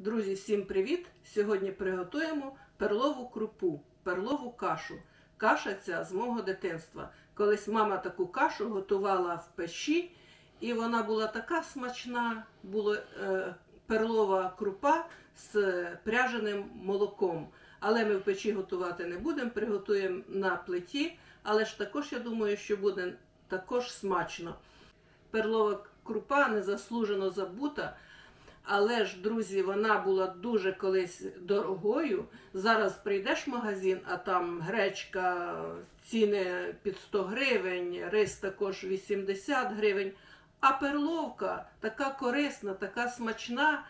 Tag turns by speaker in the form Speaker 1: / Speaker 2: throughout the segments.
Speaker 1: Друзі, всім привіт! Сьогодні приготуємо перлову крупу, перлову кашу. Каша ця з мого дитинства. Колись мама таку кашу готувала в печі, і вона була така смачна, була е, перлова крупа з пряженим молоком. Але ми в печі готувати не будемо, приготуємо на плиті. Але ж також я думаю, що буде також смачно. Перлова крупа незаслужено забута. Але ж, друзі, вона була дуже колись дорогою. Зараз прийдеш в магазин, а там гречка, ціни під 100 гривень, рис також 80 гривень. А перловка така корисна, така смачна,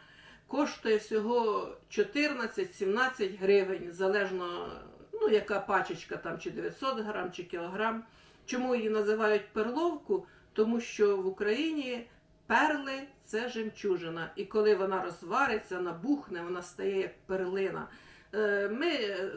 Speaker 1: коштує всього 14-17 гривень, залежно, ну, яка пачечка там, чи 900 грам, чи кілограм. Чому її називають перловку? Тому що в Україні перли це жемчужина. І коли вона розвариться, набухне, вона стає як перлина. Е, Ми е,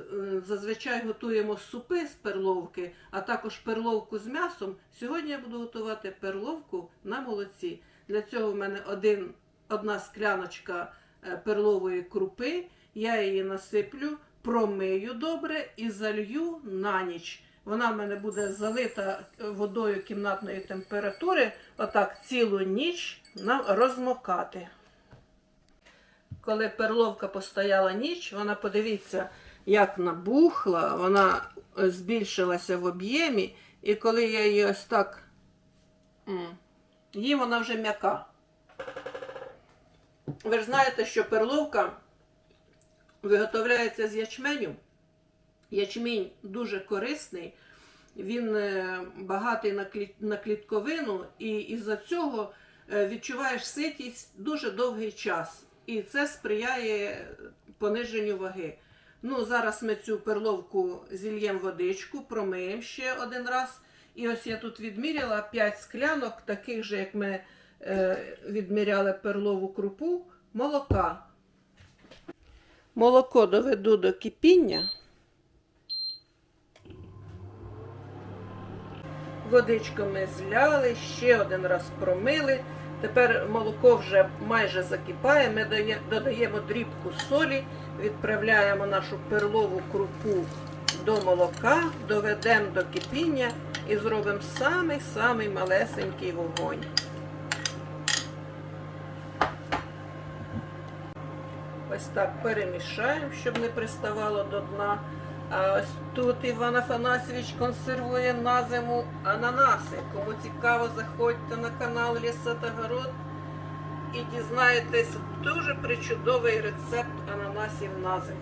Speaker 1: зазвичай готуємо супи з перловки, а також перловку з м'ясом. Сьогодні я буду готувати перловку на молоці. Для цього в мене один, одна скляночка е, перлової крупи. Я її насиплю, промию добре і залью на ніч. Вона в мене буде залита водою кімнатної температури, отак цілу ніч розмокати. Коли перловка постояла ніч, вона подивіться, як набухла, вона е, збільшилася в об'ємі, і коли я її ось так їм вона вже м'яка. Ви ж знаєте, що перловка виготовляється з ячменю. Ячмінь дуже корисний, він е, багатий на кліт- на клітковину, і із-за цього е, відчуваєш ситість дуже довгий час. І це сприяє пониженню ваги. Ну, зараз ми цю перловку зільємо водичку, промиємо ще один раз. І ось я тут відміряла 5 склянок, таких же, як ми е, відміряли перлову крупу, молока. Молоко доведу до кипіння. Водичку ми зляли, ще один раз промили. Тепер молоко вже майже закипає. Ми додаємо дрібку солі, відправляємо нашу перлову крупу до молока, доведемо до кипіння і зробимо самий-самий малесенький вогонь. Ось так перемішаємо, щоб не приставало до дна. Ось тут Іван Афанасьович консервує на зиму ананаси. Кому цікаво, заходьте на канал Ліса та Город і дізнаєтесь дуже причудовий рецепт ананасів на зиму.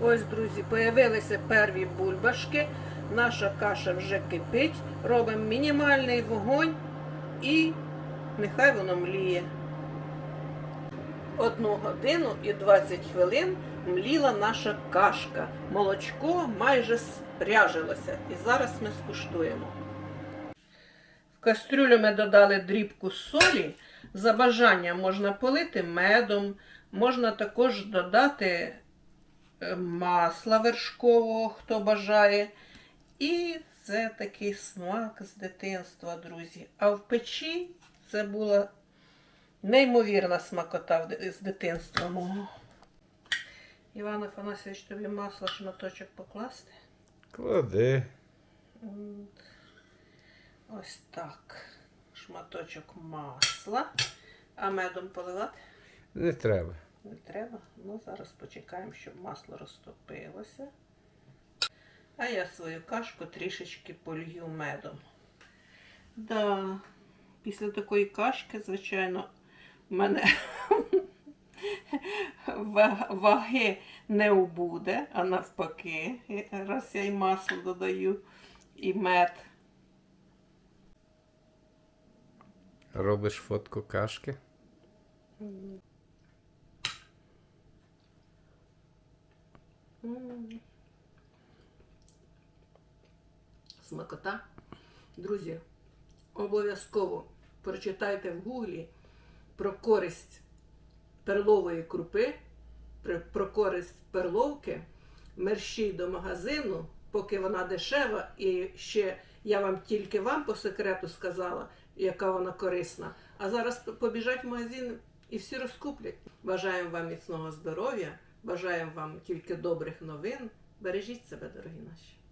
Speaker 1: Ось, друзі, появилися перві бульбашки. Наша каша вже кипить. Робимо мінімальний вогонь і нехай воно мліє. Одну годину і 20 хвилин мліла наша кашка. Молочко майже спряжилося. І зараз ми скуштуємо. В кастрюлю ми додали дрібку солі. За бажанням можна полити медом, можна також додати е, масла вершкового, хто бажає. І це такий смак з дитинства, друзі. А в печі це була Неймовірна смакота з дитинства мого. Іван Афанасьович, тобі масло шматочок покласти.
Speaker 2: Клади.
Speaker 1: Ось так. Шматочок масла. А медом поливати
Speaker 2: Не треба.
Speaker 1: не треба. Ну, зараз почекаємо, щоб масло розтопилося. А я свою кашку трішечки полью медом. Да, після такої кашки, звичайно, в мене ваги не убуде, а навпаки, раз я й масло додаю, і мед.
Speaker 2: Робиш фотку кашки.
Speaker 1: Смакота. Друзі, обов'язково прочитайте в гуглі про користь перлової крупи, про- користь перловки, мерщій до магазину, поки вона дешева, і ще я вам тільки вам по секрету сказала, яка вона корисна. А зараз побіжать в магазин, І всі розкуплять. Бажаємо вам міцного здоров'я, бажаємо вам тільки добрих новин. Бережіть себе, дорогі наші.